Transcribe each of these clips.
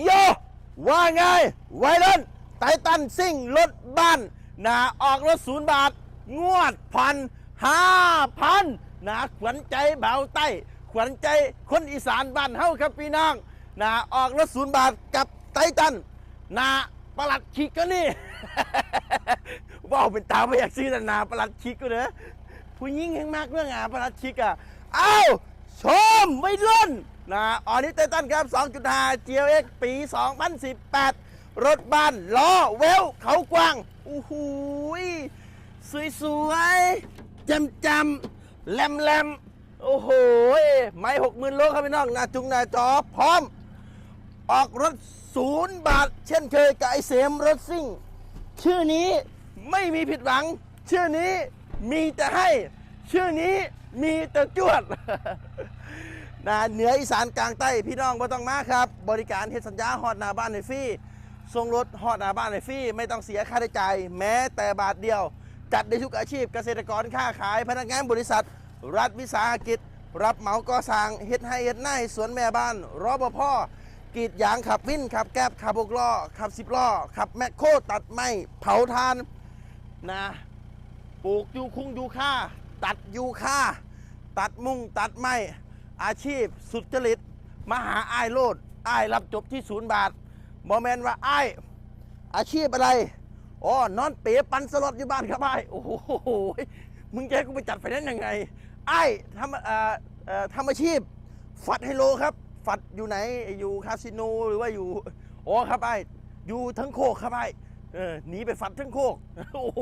โยว่าไงไวรันไททันซิ่งรถบ้านนะออกรถศูนย์บาท งวดพันห้าพันนะขวัญใจเบาใต้ ขวัญใจคนอีสานบ้านเฮาครับพี่น้องนะออกรถศูนย์บาทกับไททันนะประหลัดขิกก็นี่ ว่าเป็นตาไม่อยากซื้อนานาประหลัดขิกก็เนอะผู้หญิงแห่งมากเรื่องอะประหลัดขิกอะเอ้า ชมไม่ล่นนะออนิไททันครับ 2.5 GLX ปี 2018 รถบ้านล้อเวลเขากว้างอู้หูยสวยสวยๆจำจำๆแหลมแหลมๆโอ้โหไม่หกหมื่นโลครับพี่น้องหน้าจุงหน้าจอพร้อม ออกรถศูนย์บาท เช่นเคยกับไอเสมรถซิ่ง ชื่อนี้ไม่มีผิดหวัง ชื่อนี้มีแต่ให้ ชื่อนี้ มีแต่จวดนะเหนืออีสานกลางใต้พี่น้องไม่ต้องมาครับ บริการเฮ็ดสัญญาฮอดหน้าบ้านในฟรีส่งรถฮอดหน้าบ้านในฟรีไม่ต้องเสียค่าใช้จ่ายแม้แต่บาทเดียว จัดได้ทุกอาชีพเกษตรกรค้าขาย พนักงานบริษัท รัฐวิสาหกิจ รับเหมาก่อสร้างเฮ็ดให้เฮ็ดหน้าสวนแม่บ้านรบพกรีดยางขับวินขับแก๊บขับหกล้อขับสิบล้อขับแมคโครตัดไม้เผาทานนะปลูกยูคุ้งยูค่า ตัดยูค่าตัดมุ่งตัดไม้อาชีพสุจริตมหาอ้ายโลดอ้ายรับจบที่ศูนย์บาทบอแมนว่าอ้ายอาชีพอะไรอ๋อนอนเป๋ปันสล็อตอยู่บ้านครับอ้ายโอ้โหมึงแกกูไปจัดไฟแนนซ์ยังไงอ้ายทำเอ่อเอ่อทำอาชีพ ฝัดไฮโลครับ ฝัดอยู่ไหนอยู่คาสิโนหรือว่าอยู่อ๋อครับไอ้อยู่ทั้งโคกครับไอ้เออหนีไปฝัดทั้งโคกโอ้โห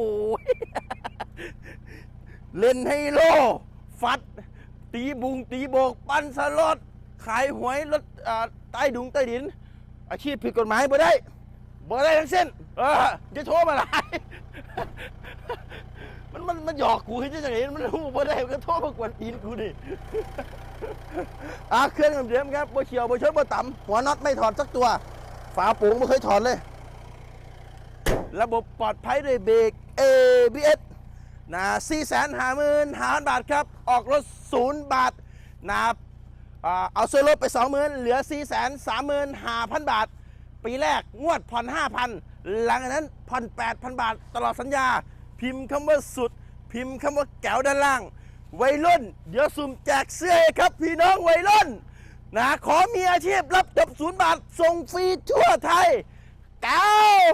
เล่นไฮโล ฟัด ตีบุง ตีโบก ปันสล็อตขายหวยรถใต้ดุงใต้ดิน อาชีพผิดกฎหมายบ่ได้บ่ได้ทั้งเส้น เออจะโทรมาหลายมันมันมันหยอกกูให้จะไหนมันรู้บ่ได้มันก็โทรมากวนตีนกูดิอะเครื่องเดิมครับบ่เฉียวบ่ชนบ่ต่ำหัวน็อตไม่ถอดสักตัว ฝาปูงไม่เคยถอดเลย ระบบปลอดภัยด้วยเบรก ABS นะ4 5 5 0 0 0 5บาทครับ ออกรถศูนย์บาทนะอ่าเอาส่วนลดไป20,000เหลือ4 3 5 0 0 0บาท ปีแรกงวดผ่อน5,000หลังจากนั้นผ่อน8,000บาท ตลอดสัญญา พิมพ์คำว่าสุด พิมพ์คำว่าแก้วด้านล่าง วัยรุ่น เดี๋ยวสุ่มแจกเสื้อครับ พี่น้องวัยรุ่นนะขอมีอาชีพรับจบศูนย์บาทส่งฟรีทั่วไทยแก้ว